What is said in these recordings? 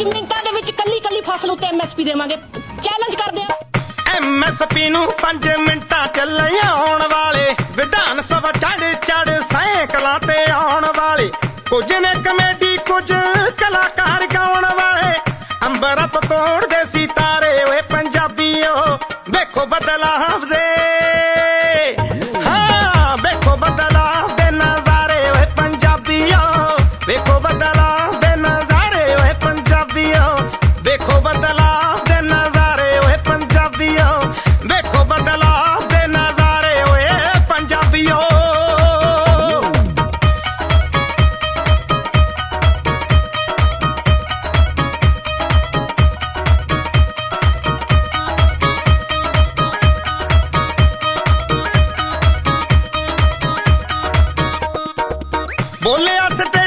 5 ਮਿੰਟਾਂ ਦੇ ਵਿੱਚ ਕੱਲੀ ਕੱਲੀ ਫਸਲ ਉੱਤੇ ਐਮਐਸਪੀ ਦੇਵਾਂਗੇ। ਚੈਲੰਜ ਕਰਦੇ ਆ। ਐਮਐਸਪੀ ਨੂੰ 5 ਮਿੰਟਾਂ ਚ ਆਉਣ ਵਾਲੇ। ਵਿਧਾਨ ਸਭਾ ਚੜ ਚੜ ਸਾਈਕਲਾਂ ਤੇ ਆਉਣ ਵਾਲੇ। ਕੁਝ ਨੇ ਕਮੇਡੀ, ਕੁਝ ਕਲਾਕਾਰ ਗਾਉਣ ਵਾਲੇ। ਅੰਬਰਤ ਤੋਂ ਤੋੜਦੇ ਸਿਤਾਰੇ ਬੋਲਿਆ ਸਟੇਜਾਂ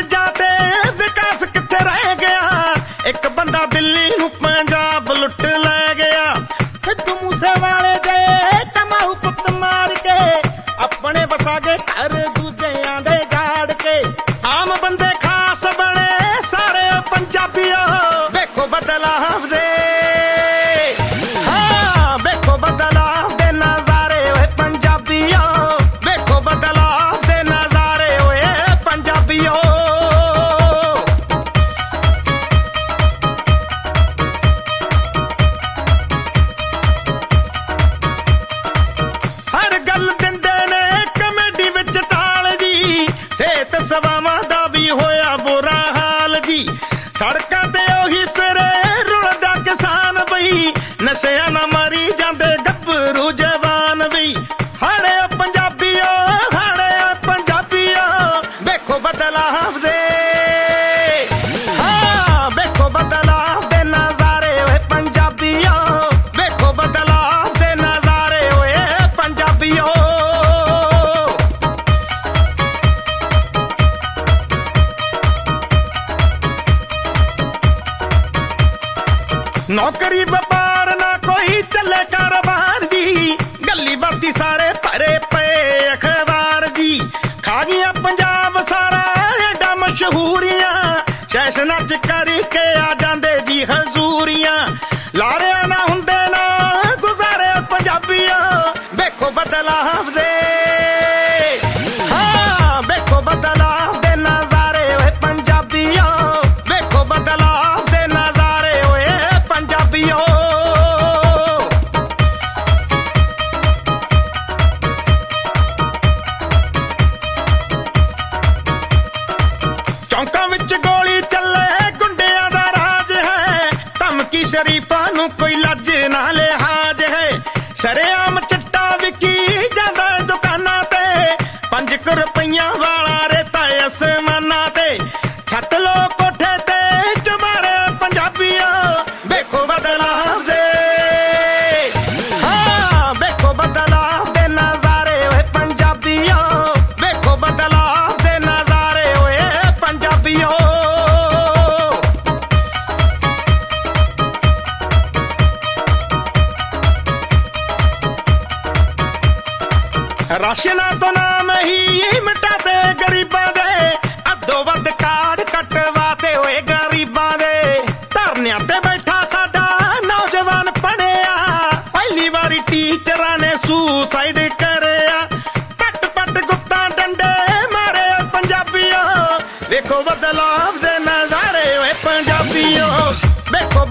ਪੰਜਾਬੀਓ ਹਰ ਨੌਕਰੀ ਵਪਾਰ ਨਾ ਕੋਈ ਚੱਲੇ ਕਾਰੋਬਾਰ ਜੀ। ਗੱਲੀ ਬਾਤੀ ਸਾਰੇ ਭਰੇ ਪਏ ਅਖਬਾਰ ਜੀ। ਖਾ ਗਿਆ ਪੰਜਾਬ ਸਾਰਾ ਐਡਾ ਮਸ਼ਹੂਰੀਆਂ। ਸੈਸ਼ਨਾਂ ਚ ਕਰਕੇ ਆ ਜਾਂਦਾ ਚੌਂਕਾਂ ਵਿੱਚ ਗੋਲੀ ਚੱਲੇ ਗੁੰਡਿਆਂ ਦਾ ਰਾਜ ਹੈ। ਧਮਕੀ ਸ਼ਰੀਫਾਂ ਨੂੰ ਕੋਈ ਰਾਸ਼ਨਾਂ ਤੋਂ ਨਾਮ ਹੀ ਮਿਟਾ ਦੇ ਗਰੀਬਾਂ ਦੇ। ਅੱਧੋ ਵੱਧ ਕਾਰਡ ਕਟਵਾਤੇ ਹੋਏ ਗਰੀਬਾਂ ਦੇ। ਧਰਨਿਆਂ ਤੇ ਬੈਠਾ ਸਾਡਾ ਨੌਜਵਾਨ ਪੜਿਆ ਪਹਿਲੀ ਵਾਰੀ ਟੀਚਰਾਂ ਨੇ ਸੂਸਾਈਡ ਕਰਿਆ। ਪੱਟ ਪੱਟ ਗੁੱਟਾਂ ਡੰਡੇ ਮਾਰੇ ਪੰਜਾਬੀਓ। ਵੇਖੋ ਬਦਲਾਵ ਦੇ ਨਜ਼ਾਰੇ ਓਏ ਪੰਜਾਬੀਓ। ਵੇਖੋ